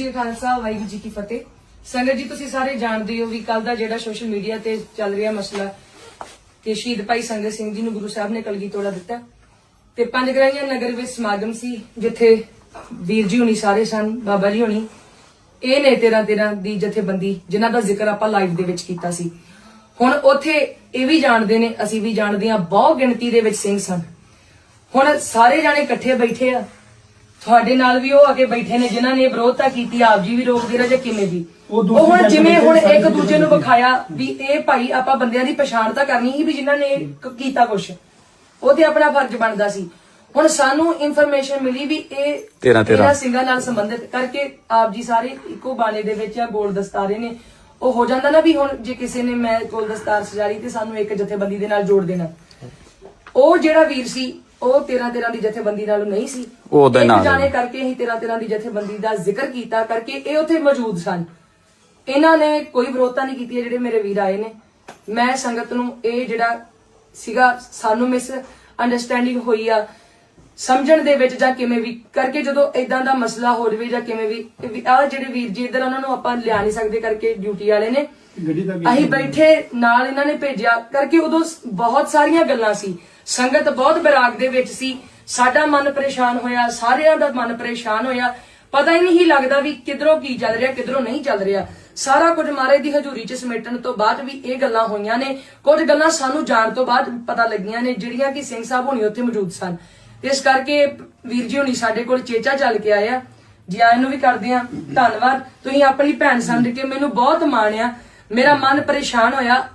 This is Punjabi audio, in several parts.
ਜੀ ਕਾ ਖਾਲਸਾ, ਵਾਹਿਗੁਰੂ ਜੀ ਕੀ ਫਤਿਹ। ਸੰਗਤ ਜੀ, ਤੁਸੀਂ ਸਾਰੇ ਜਾਣਦੇ ਹੋ ਵੀ ਕੱਲ ਦਾ ਜਿਹੜਾ ਸੋਸ਼ਲ ਮੀਡੀਆ ਤੇ ਚੱਲ ਰਿਹਾ ਮਸਲਾ, ਕਿ ਸ਼ਹੀਦ ਭਾਈ ਸੰਗਤ ਸਿੰਘ ਜੀ ਨੂੰ ਗੁਰੂ ਸਾਹਿਬ ਨੇ ਕਲਗੀ ਤੋੜਾ ਦਿੱਤਾ। ਤੇ ਪੰਜ ਗਰਾਈਆਂ ਨਗਰ ਵਿੱਚ ਸਮਾਗਮ ਸੀ, ਜਿੱਥੇ ਵੀਰ ਜੀ ਹੁਣੀ ਸਾਰੇ ਸਨ, ਬਾਬਾ ਜੀ ਹੁਣੀ। ਇਹ ਨੇ 13 13 ਦੀ ਜਥੇਬੰਦੀ, ਜਿਨ੍ਹਾਂ ਦਾ ਜ਼ਿਕਰ ਆਪਾਂ ਲਾਈਵ ਦੇ ਵਿੱਚ ਕੀਤਾ ਸੀ। ਹੁਣ ਉੱਥੇ ਇਹ ਵੀ ਜਾਣਦੇ ਨੇ, ਅਸੀਂ ਵੀ ਜਾਣਦੇ ਹਾਂ, ਬਹੁਤ ਗਿਣਤੀ ਦੇ ਵਿੱਚ ਸਿੰਘ ਸਨ। ਹੁਣ ਸਾਰੇ ਜਾਣੇ ਇਕੱਠੇ ਬੈਠੇ ਆ ਤੁਹਾਡੇ ਨਾਲ ਵੀ ਉਹ ਆ ਕੇ ਬੈਠੇ ਨੇ ਜਿਨ੍ਹਾਂ ਨੇ ਵਿਰੋਧਤਾ ਕੀਤੀ ਆਪ ਜੀ ਵੀ ਰੋਕਦੇ ਰਹੇ ਜਾਂ ਕਿਵੇਂ ਵੀ? ਉਹ ਹੁਣ ਜਿਵੇਂ ਹੁਣ ਇੱਕ ਦੂਜੇ ਨੂੰ। ਵਿਖਾਇਆ ਵੀ ਇਹ ਭਾਈ ਆਪਾਂ ਬੰਦਿਆਂ ਦੀ ਪਛਾਣ ਤਾਂ ਕਰਨੀ ਸੀ ਵੀ ਜਿਨ੍ਹਾਂ ਨੇ ਕ- ਕੀਤਾ ਕੁਛ। ਉਹ ਤੇ ਆਪਣਾ ਫਰਜ਼ ਬਣਦਾ ਸੀ। ਹੁਣ ਸਾਨੂੰ ਇਨਫੋਰਮੇਸ਼ਨ ਮਿਲੀ ਵੀ ਇਹ ਤੇਰਾਂ- ਤੇਰਾਂ। ਇਹਨਾਂ ਸਿੰਘਾਂ ਨਾਲ ਸੰਬੰਧਿਤ ਕਰਕੇ ਆਪ ਜੀ ਸਾਰੇ ਇੱਕੋ ਬਾਣੇ ਦੇ ਵਿੱਚ ਆ ਗੋਲ ਦਸਤਾਰੇ ਨੇ। ਉਹ ਹੋ ਜਾਂਦਾ ਨਾ ਵੀ ਹੁਣ ਜੇ ਕਿਸੇ ਨੇ ਮੈਂ ਗੋਲ ਦਸਤਾਰ ਸਜਾਰੀ ਤੇ ਸਾਨੂੰ ਇੱਕ ਜਥੇਬੰਦੀ ਦੇ ਨਾਲ ਜੋੜ ਦੇਣਾ। ਉਹ ਜਿਹੜਾ ਵੀਰ ਸੀ ਉਹ 13 13 ਦੀ ਜਥੇਬੰਦੀ ਨਾਲ ਨਹੀਂ ਸੀ। ਉਹਦੇ ਨਾਲ। ਜਾਣੇ ਕਰਕੇ ਹੀ 13 13 ਦੀ ਜਥੇਬੰਦੀ ਦਾ ਜ਼ਿਕਰ ਕੀਤਾ ਕਰਕੇ ਇਹ ਉੱਥੇ ਮੌਜੂਦ ਸਨ। ਇਹਨਾਂ ਨੇ ਕੋਈ ਵਿਰੋਧਤਾ ਨਹੀਂ ਕੀਤੀ ਜਿਹੜੇ ਮੇਰੇ ਵੀਰ ਆਏ ਨੇ। ਮੈਂ ਸੰਗਤ ਨੂੰ ਇਹ ਜਿਹੜਾ ਸੀਗਾ ਸਾਨੂੰ ਮਿਸ ਅੰਡਰਸਟੈਂਡਿੰਗ ਹੋਈ ਆ ਸਮਝਣ ਦੇ ਵਿੱਚ ਜਾਂ ਕਿਵੇਂ ਵੀ ਕਰਕੇ ਜਦੋਂ ਇਦਾਂ ਦਾ ਮਸਲਾ ਹੋ ਜਾਵੇ ਜਾਂ ਕਿਵੇਂ ਵੀ ਆ ਜਿਹੜੇ ਵੀਰ ਜੀ ਇਧਰ ਉਹਨਾਂ ਨੂੰ ਆਪਾਂ ਲਿਆ ਨਹੀਂ ਸਕਦੇ ਕਰਕੇ ਡਿਊਟੀ ਵਾਲੇ ਨੇ। ਅਸੀਂ ਬੈਠੇ ਨਾਲ ਇਹਨਾਂ ਨੇ ਭੇਜਿਆ ਕਰਕੇ ਉਦੋਂ ਬਹੁਤ ਸਾਰੀਆਂ ਗੱਲਾਂ ਸੀ। ਸੰਗਤ ਬਹੁਤ ਬਿਰਾਗ ਦੇ ਵਿੱਚ ਸੀ। ਸਾਡਾ ਮਨ ਪਰੇਸ਼ਾਨ ਹੋਇਆ, ਸਾਰਿਆਂ ਦਾ ਮਨ ਪਰੇਸ਼ਾਨ ਹੋਇਆ। ਪਤਾ ਹੀ ਨਹੀਂ ਲੱਗਦਾ ਵੀ ਕਿਧਰੋਂ ਕੀ ਚੱਲ ਰਿਹਾ, ਕਿਧਰੋਂ ਨਹੀਂ ਚੱਲ ਰਿਹਾ। ਸਾਰਾ ਕੁਝ ਮਹਾਰਾਜ ਦੀ ਹਜ਼ੂਰੀ 'ਚ ਸਮੇਟਣ ਤੋਂ ਬਾਅਦ ਵੀ ਇਹ ਗੱਲਾਂ ਹੋਈਆਂ ਨੇ। ਕੁਝ ਗੱਲਾਂ ਸਾਨੂੰ ਜਾਣ ਤੋਂ ਬਾਅਦ ਪਤਾ ਲੱਗੀਆਂ ਨੇ, ਜਿਹੜੀਆਂ ਕਿ ਸਿੰਘ ਸਾਹਿਬ ਹੁਣੀ ਉੱਥੇ ਮੌਜੂਦ ਸਨ। ਇਸ ਕਰਕੇ ਵੀਰ ਜੀ ਹੁਣੀ ਸਾਡੇ ਕੋਲ ਚੇਚਾ ਚੱਲ ਕੇ ਆਇਆ। ਜੀ ਆਇਆਂ ਨੂੰ ਵੀ ਕਰਦੇ ਆ ਧੰਨਵਾਦ। ਤੁਸੀਂ ਆਪਣੀ ਭੈਣ ਸਮਝ ਕੇ ਮੈਨੂੰ ਬਹੁਤ ਮਾਣਿਆ। ਮੇਰਾ ਮਨ ਪਰੇਸ਼ਾਨ ਹੋਇਆ।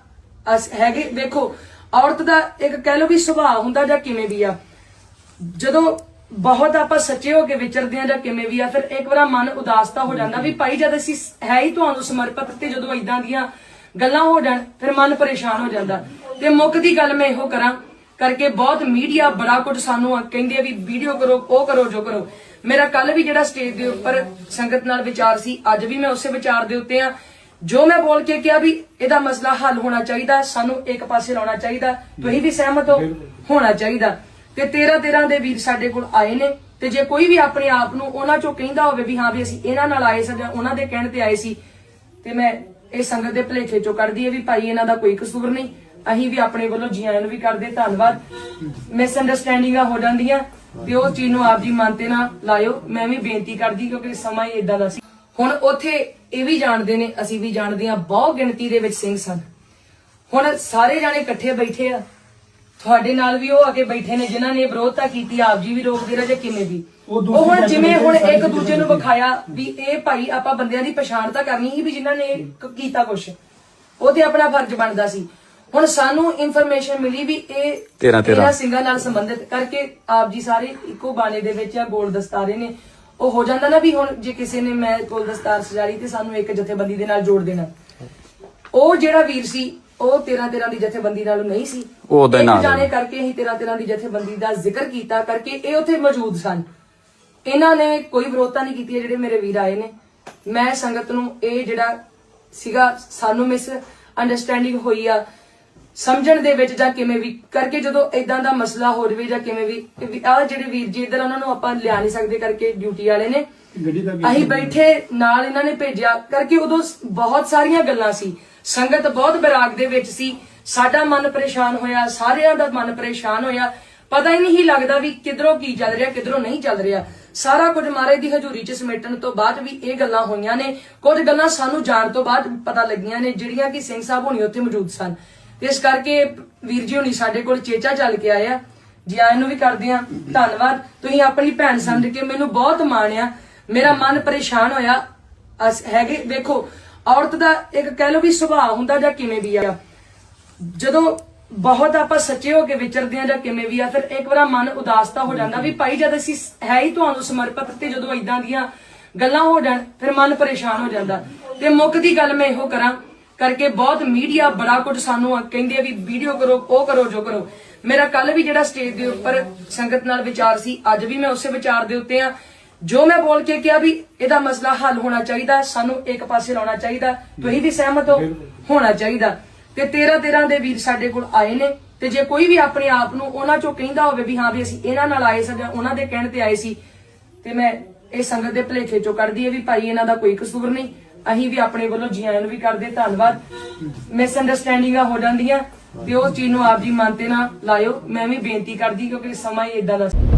ਅਸ ਹੈਗੇ, ਵੇਖੋ, ਔਰਤ ਦਾ ਇੱਕ ਕਹਿ ਲਓ ਵੀ ਸੁਭਾਅ ਹੁੰਦਾ ਜਾਂ ਕਿਵੇਂ ਵੀ ਆ। ਜਦੋਂ ਬਹੁਤ ਆਪਾਂ ਸੱਚੇ ਹੋ ਕੇ ਵਿਚਰਦੇ ਆ ਜਾਂ ਕਿਵੇਂ ਵੀ ਆ ਫਿਰ ਇੱਕ ਵਾਰ ਮਨ ਉਦਾਸ ਤਾਂ ਹੋ ਜਾਂਦਾ ਵੀ ਭਾਈ ਜਦ ਅਸੀਂ ਹੈ ਹੀ ਤੁਹਾਨੂੰ ਸਮਰਪਿਤ ਤੇ ਜਦੋਂ ਇਦਾਂ ਦੀਆਂ ਗੱਲਾਂ ਹੋ ਜਾਣ ਫਿਰ ਮਨ ਪਰੇਸ਼ਾਨ ਹੋ ਜਾਂਦਾ। ਤੇ ਮੁੱਖ ਦੀ ਗੱਲ ਮੈਂ ਇਹੋ ਕਰਾਂ ਕਰਕੇ ਬਹੁਤ ਮੀਡੀਆ ਬੜਾ ਕੁਝ ਸਾਨੂੰ ਕਹਿੰਦੇ ਆ ਵੀ ਵੀਡੀਓ ਕਰੋ ਉਹ ਕਰੋ ਜੋ ਕਰੋ। ਮੇਰਾ ਕੱਲ ਵੀ ਜਿਹੜਾ ਸਟੇਜ ਦੇ ਉੱਪਰ ਸੰਗਤ ਨਾਲ ਵਿਚਾਰ ਸੀ ਅੱਜ ਵੀ ਮੈਂ ਉਸੇ ਵਿਚਾਰ ਦੇ ਉੱਤੇ ਆ। ਜੋ ਮੈਂ ਬੋਲ ਕੇ ਕਿਹਾ ਵੀ ਇਹਦਾ ਮਸਲਾ ਹੱਲ ਹੋਣਾ ਚਾਹੀਦਾ ਸਾਨੂੰ ਇੱਕ ਪਾਸੇ ਲਾਉਣਾ ਚਾਹੀਦਾ ਤੁਸੀਂ ਵੀ ਸਹਿਮਤ ਹੋ ਹੋਣਾ ਚਾਹੀਦਾ। ਤੇ 13 13 ਦੇ ਵੀਰ ਸਾਡੇ ਕੋਲ ਆਏ ਨੇ ਤੇ ਜੇ ਕੋਈ ਵੀ ਆਪਣੇ ਆਪ ਨੂੰ ਉਹਨਾਂ ਚੋਂ ਕਹਿੰਦਾ ਹੋਵੇ ਵੀ ਹਾਂ ਵੀ ਅਸੀਂ ਇਹਨਾਂ ਨਾਲ ਆਏ ਸੀ ਜਾਂ ਉਹਨਾਂ ਦੇ ਕਹਿਣ ਤੇ ਆਏ ਸੀ, ਤੇ ਮੈਂ ਇਹ ਸੰਗਤ ਦੇ ਭਲੇਖੇ ਚੋਂ ਕੱਢਦੀ ਹੈ ਵੀ ਭਾਈ ਇਹਨਾਂ ਦਾ ਕੋਈ ਕਸੂਰ ਨਹੀਂ। ਅਸੀਂ ਵੀ ਆਪਣੇ ਵੱਲੋਂ ਜੀ ਆਇਆਂ ਨੂੰ ਵੀ ਕਰਦੇ, ਧੰਨਵਾਦ। ਮਿਸ ਅੰਡਰਸਟੈਂਡਿੰਗਾਂ ਹੋ ਜਾਂਦੀਆਂ, ਤੇ ਉਹ ਚੀਜ਼ ਨੂੰ ਆਪ ਜੀ ਮਨ ਤੇ ਨਾ ਲਾਇਓ। ਮੈਂ ਵੀ ਬੇਨਤੀ ਕਰਦੀ ਕਿਉਂਕਿ ਸਮਾਂ ਹੀ ਇਦਾਂ ਦਾ ਸੀ। ਹੁਣ ਉੱਥੇ ਇਹ ਵੀ ਜਾਣਦੇ ਨੇ, ਅਸੀਂ ਵੀ ਜਾਣਦੇ ਹਾਂ, ਬਹੁਤ ਗਿਣਤੀ ਦੇ ਵਿੱਚ ਸਿੰਘ ਸਨ। ਹੁਣ ਸਾਰੇ ਜਾਣੇ ਇਕੱਠੇ ਬੈਠੇ ਆ। ਤੁਹਾਡੇ ਨਾਲ ਵੀ ਉਹ ਆ ਕੇ ਬੈਠੇ ਨੇ ਜਿਨ੍ਹਾਂ ਨੇ ਵਿਰੋਧਤਾ ਕੀਤੀ ਆਪ ਜੀ ਵੀ ਰੋਕਦੇ ਰਹੇ ਜਾਂ ਕਿਵੇਂ ਵੀ? ਉਹ ਹੁਣ ਜਿਵੇਂ ਹੁਣ ਇੱਕ ਦੂਜੇ ਨੂੰ। ਵਿਖਾਇਆ ਵੀ ਇਹ ਭਾਈ ਆਪਾਂ ਬੰਦਿਆਂ ਦੀ ਪਛਾਣ ਤਾਂ ਕਰਨੀ ਸੀ ਵੀ ਜਿਨ੍ਹਾਂ ਨੇ ਕ- ਕੀਤਾ ਕੁਛ। ਉਹ ਤੇ ਆਪਣਾ ਫਰਜ਼ ਬਣਦਾ ਸੀ। ਹੁਣ ਸਾਨੂੰ ਇਨਫੋਰਮੇਸ਼ਨ ਮਿਲੀ ਵੀ ਇਹ ਤੇਰਾਂ- ਤੇਰਾਂ। ਇਹਨਾਂ ਸਿੰਘਾਂ ਨਾਲ ਸੰਬੰਧਿਤ ਕਰਕੇ ਆਪ ਜੀ ਸਾਰੇ ਇੱਕੋ ਬਾਣੇ ਦੇ ਵਿੱਚ ਆ ਗੋਲ ਦਸਤਾਰੇ ਨੇ। ਉਹ ਹੋ ਜਾਂਦਾ ਨਾ ਵੀ ਹੁਣ ਜੇ ਕਿਸੇ ਨੇ ਮੈਂ ਗੋਲ ਦਸਤਾਰ ਸਜਾਰੀ ਤੇ ਸਾਨੂੰ ਇੱਕ ਜਥੇਬੰਦੀ ਦੇ ਨਾਲ ਜੋੜ ਦੇਣਾ। ਉਹ ਜਿਹੜਾ ਵੀਰ ਸੀ ਉਹ 13 13 ਦੀ ਜਥੇਬੰਦੀ ਨਾਲ ਨਹੀਂ ਸੀ। ਉਹ ਉਹਦੇ ਨਾਲ। ਜਾਣੇ ਕਰਕੇ ਹੀ 13 13 ਦੀ ਜਥੇਬੰਦੀ ਦਾ ਜ਼ਿਕਰ ਕੀਤਾ ਕਰਕੇ ਇਹ ਉੱਥੇ ਮੌਜੂਦ ਸਨ। ਇਹਨਾਂ ਨੇ ਕੋਈ ਵਿਰੋਧਤਾ ਨਹੀਂ ਕੀਤੀ ਹੈ ਜਿਹੜੇ ਮੇਰੇ ਵੀਰ ਆਏ ਨੇ। ਮੈਂ ਸੰਗਤ ਨੂੰ ਇਹ ਜਿਹੜਾ ਸੀਗਾ ਸਾਨੂੰ ਮਿਸ ਅੰਡਰਸਟੈਂਡਿੰਗ ਹੋਈ ਆ ਸਮਝਣ ਦੇ ਵਿੱਚ ਜਾਂ ਕਿਵੇਂ ਵੀ ਕਰਕੇ ਜਦੋਂ ਇਦਾਂ ਦਾ ਮਸਲਾ ਹੋ ਜਾਵੇ ਜਾਂ ਕਿਵੇਂ ਵੀ ਆ ਜਿਹੜੇ ਵੀਰ ਜੀ ਇਧਰ ਉਹਨਾਂ ਨੂੰ ਆਪਾਂ ਲਿਆ ਨਹੀਂ ਸਕਦੇ ਕਰਕੇ ਡਿਊਟੀ ਵਾਲੇ ਨੇ। ਗੱਡੀ ਦਾ ਅਸੀਂ ਬੈਠੇ ਨਾਲ ਇਹਨਾਂ ਨੇ ਭੇਜਿਆ ਕਰਕੇ ਉਦੋਂ ਸ- ਬਹੁਤ ਸਾਰੀਆਂ ਗੱਲਾਂ ਸੀ। ਸੰਗਤ ਬਹੁਤ ਬਿਰਾਗ ਦੇ ਵਿੱਚ ਸੀ। ਸਾਡਾ ਮਨ ਪਰੇਸ਼ਾਨ ਹੋਇਆ ਸਾਰਿਆਂ ਦਾ ਮਨ ਪਰੇਸ਼ਾਨ ਹੋਇਆ। ਪਤਾ ਹੀ ਨਹੀਂ ਲੱਗਦਾ ਵੀ ਕਿਧਰੋਂ ਕੀ ਚੱਲ ਰਿਹਾ ਕਿਧਰੋਂ ਨਹੀਂ ਚੱਲ ਰਿਹਾ। ਸਾਰਾ ਕੁਝ ਮਹਾਰਾਜ ਦੀ ਹਜ਼ੂਰੀ 'ਚ ਸਮੇਟਣ ਤੋਂ ਬਾਅਦ ਵੀ ਇਹ ਗੱਲਾਂ ਹੋਈਆਂ ਨੇ। ਕੁਝ ਗੱਲਾਂ ਸਾਨੂੰ ਜਾਣ ਤੋਂ ਬਾਅਦ ਪਤਾ ਲੱਗੀਆਂ ਨੇ ਜਿਹੜੀਆਂ ਕਿ ਸਿੰਘ ਸਾਹਿਬ ਹੁਣੀ ਉੱਥੇ ਮੌਜੂਦ ਸਨ। ਤੇ ਇਸ ਕਰਕੇ ਵੀਰ ਜੀ ਹੁਣੀ ਸਾਡੇ ਕੋਲ ਚੇਚਾ ਚੱਲ ਕੇ ਆਏ ਆ। ਜੀ ਆਇਆਂ ਨੂੰ ਵੀ ਕਰਦੇ ਆ ਧੰਨਵਾਦ। ਤੁਸੀਂ ਆਪਣੀ ਭੈਣ ਸਮਝ ਕੇ ਮੈਨੂੰ ਬਹੁਤ ਮਾਣਿਆ। ਮੇਰਾ ਮਨ ਪਰੇਸ਼ਾਨ ਹੋਇਆ। ਹੈਗੇ, ਵੇਖੋ, ਔਰਤ ਦਾ ਇੱਕ ਕਹਿ ਲੋ ਵੀ ਸੁਭਾਅ ਹੁੰਦਾ ਜਾਂ ਕਿਵੇਂ ਵੀ ਆ। ਜਦੋਂ ਬਹੁਤ ਆਪਾਂ ਸੱਚੇ ਹੋ ਕੇ ਵਿਚਰਦੇ ਆ ਜਾਂ ਕਿਵੇਂ ਵੀ ਆ, ਫਿਰ ਇੱਕ ਵਾਰ ਮਨ ਉਦਾਸ ਤਾਂ ਹੋ ਜਾਂਦਾ ਵੀ ਭਾਈ ਜਦ ਅਸੀਂ ਹੈ ਹੀ ਤੁਹਾਨੂੰ ਸਮਰਪਿਤ ਤੇ ਜਦੋਂ ਇਦਾਂ ਦੀਆਂ ਗੱਲਾਂ ਹੋ ਜਾਣ, ਫਿਰ ਮਨ ਪਰੇਸ਼ਾਨ ਹੋ ਜਾਂਦਾ। ਤੇ ਮੁੱਖ ਦੀ ਗੱਲ ਮੈਂ ਇਹੋ ਕਰਾਂ ਕਰਕੇ ਬਹੁਤ ਮੀਡੀਆ ਬੜਾ ਕੁਝ ਸਾਨੂੰ ਕਹਿੰਦੇ ਆ ਵੀ ਵੀਡੀਓ ਕਰੋ, ਉਹ ਕਰੋ, ਜੋ ਕਰੋ। ਮੇਰਾ ਕੱਲ ਵੀ ਜਿਹੜਾ ਸਟੇਜ ਦੇ ਉੱਪਰ ਸੰਗਤ ਨਾਲ ਵਿਚਾਰ ਸੀ, ਅੱਜ ਵੀ ਮੈਂ ਉਸੇ ਵਿਚਾਰ ਦੇ ਉੱਤੇ ਆ। ਜੋ ਮੈਂ ਬੋਲ ਕੇ ਕਿਹਾ ਵੀ ਇਹਦਾ ਮਸਲਾ ਹੱਲ ਹੋਣਾ ਚਾਹੀਦਾ, ਸਾਨੂੰ ਇੱਕ ਪਾਸੇ ਲਾਉਣਾ ਚਾਹੀਦਾ, ਤੁਸੀਂ ਵੀ ਸਹਿਮਤ ਹੋ, ਹੋਣਾ ਚਾਹੀਦਾ। ਤੇ 13 13 ਦੇ ਵੀਰ ਸਾਡੇ ਕੋਲ ਆਏ ਨੇ, ਤੇ ਜੇ ਕੋਈ ਵੀ ਆਪਣੇ ਆਪ ਨੂੰ ਉਹਨਾਂ ਚੋਂ ਕਹਿੰਦਾ ਹੋਵੇ ਵੀ ਹਾਂ ਵੀ ਅਸੀਂ ਇਹਨਾਂ ਨਾਲ ਆਏ ਸੀ ਉਹਨਾਂ ਦੇ ਕਹਿਣ ਤੇ ਆਏ ਸੀ, ਤੇ ਮੈਂ ਇਹ ਸੰਗਤ ਦੇ ਭਲੇਖੇ ਚੋਂ ਕੱਢਦੀ ਹੈ ਵੀ ਭਾਈ ਇਹਨਾਂ ਦਾ ਕੋਈ ਕਸੂਰ ਨਹੀਂ। ਅਸੀਂ ਵੀ ਆਪਣੇ ਵੱਲੋਂ ਜੀ ਆਇਆਂ ਨੂੰ ਵੀ ਕਰਦੇ, ਧੰਨਵਾਦ। ਮਿਸ ਅੰਡਰਸਟੈਂਡਿੰਗਾਂ ਹੋ ਜਾਂਦੀਆਂ, ਤੇ ਉਹ ਚੀਜ਼ ਨੂੰ ਆਪ ਜੀ ਮਨ ਤੇ ਨਾ ਲਾਇਓ। ਮੈਂ ਵੀ ਬੇਨਤੀ ਕਰਦੀ ਕਿਉਂਕਿ ਸਮਾਂ ਹੀ ਇਦਾਂ ਦਾ ਸੀ।